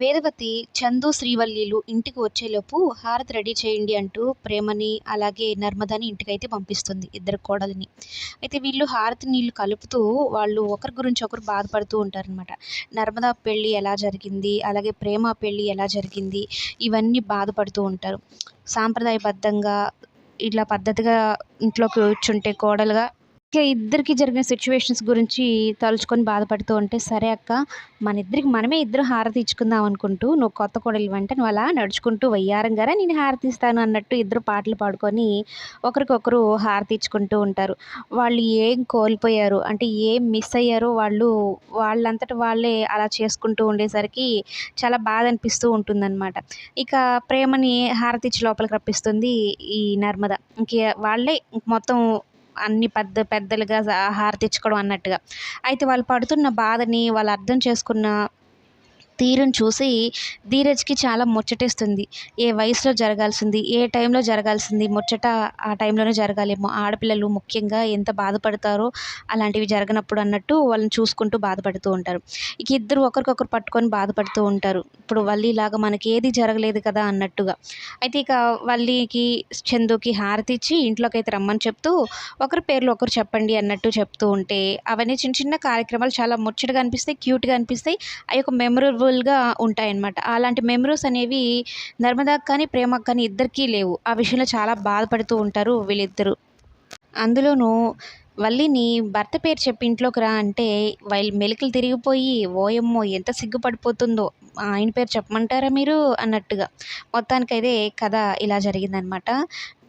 వేదవతి చందు శ్రీవల్లిలు ఇంటికి వచ్చేలోపు హారతి రెడీ చేయండి అంటూ ప్రేమని అలాగే నర్మదని ఇంటికైతే పంపిస్తుంది ఇద్దరు కోడలిని. అయితే వీళ్ళు హారతి నీళ్ళు కలుపుతూ వాళ్ళు ఒకరి గురించి ఒకరు బాధపడుతూ ఉంటారనమాట నర్మదా పెళ్ళి ఎలా జరిగింది? అలాగే ప్రేమ పెళ్ళి ఎలా జరిగింది? ఇవన్నీ బాధపడుతూ ఉంటారు. సాంప్రదాయబద్ధంగా ఇట్లా పద్ధతిగా ఇంట్లోకి కూర్చుంటే కోడలుగా ఇక ఇద్దరికి జరిగిన సిచ్యువేషన్స్ గురించి తలుచుకొని బాధపడుతూ ఉంటే సరే అక్క మన ఇద్దరికి మనమే ఇద్దరు హారతి ఇచ్చుకుందాం అనుకుంటూ నువ్వు కొత్త కోడలు వెంట నువ్వు అలా నడుచుకుంటూ వయ్యారంగారా నేను హారతి ఇస్తాను అన్నట్టు ఇద్దరు పాటలు పాడుకొని ఒకరికొకరు హారతి ఇచ్చుకుంటూ ఉంటారు. వాళ్ళు ఏం కోల్పోయారు? అంటే ఏం మిస్ అయ్యారో వాళ్ళు వాళ్ళంతట వాళ్ళే అలా చేసుకుంటూ ఉండేసరికి చాలా బాధ అనిపిస్తూ ఉంటుందన్నమాట. ఇక ప్రేమని హారతి ఇచ్చి లోపలికి రప్పిస్తుంది ఈ నర్మద. ఇంక వాళ్ళే మొత్తం అన్ని పెద్ద పెద్దలుగా హారతిచ్చుకోవడం అన్నట్టుగా. అయితే వాళ్ళు పడుతున్న బాధని వాళ్ళు అర్థం చేసుకున్న తీరును చూసి ధీరజ్కి చాలా ముచ్చటేస్తుంది. ఏ వయసులో జరగాల్సింది ఏ టైంలో జరగాల్సింది ముచ్చట ఆ టైంలోనే జరగాలేమో. ఆడపిల్లలు ముఖ్యంగా ఎంత బాధపడతారో అలాంటివి జరగనప్పుడు అన్నట్టు వాళ్ళని చూసుకుంటూ బాధపడుతూ ఉంటారు. ఇక ఇద్దరు ఒకరికొకరు పట్టుకొని బాధపడుతూ ఉంటారు. ఇప్పుడు వల్లిలాగా మనకి ఏది జరగలేదు కదా అన్నట్టుగా. అయితే ఇక వల్లికి చందుకి హారతి ఇచ్చి ఇంట్లోకి అయితే రమ్మని చెప్తూ ఒకరి పేర్లు ఒకరు చెప్పండి అన్నట్టు చెప్తూ ఉంటే అవన్నీ చిన్న చిన్న కార్యక్రమాలు చాలా ముచ్చటగా అనిపిస్తాయి క్యూట్గా అనిపిస్తాయి. అవి ఒక మెమరబుల్గా ఉంటాయన్నమాట. అలాంటి మెమరీస్ అనేవి నర్మదాకి కానీ ప్రేమకు కానీ ఇద్దరికీ లేవు. ఆ విషయంలో చాలా బాధపడుతూ ఉంటారు వీళ్ళిద్దరూ. అందులోనూ వల్లిని భర్త పేరు చెప్పి ఇంట్లోకి రా అంటే వాళ్ళు మెలికలు తిరిగిపోయి ఓయమ్మో ఎంత సిగ్గుపడిపోతుందో ఆయన పేరు చెప్పమంటారా మీరు? అన్నట్టుగా. మొత్తానికైతే కథ ఇలా జరిగిందనమాట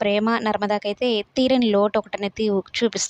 ప్రేమ నర్మదాకైతే తీరని లోటు ఒకటనేది చూపిస్తుంది.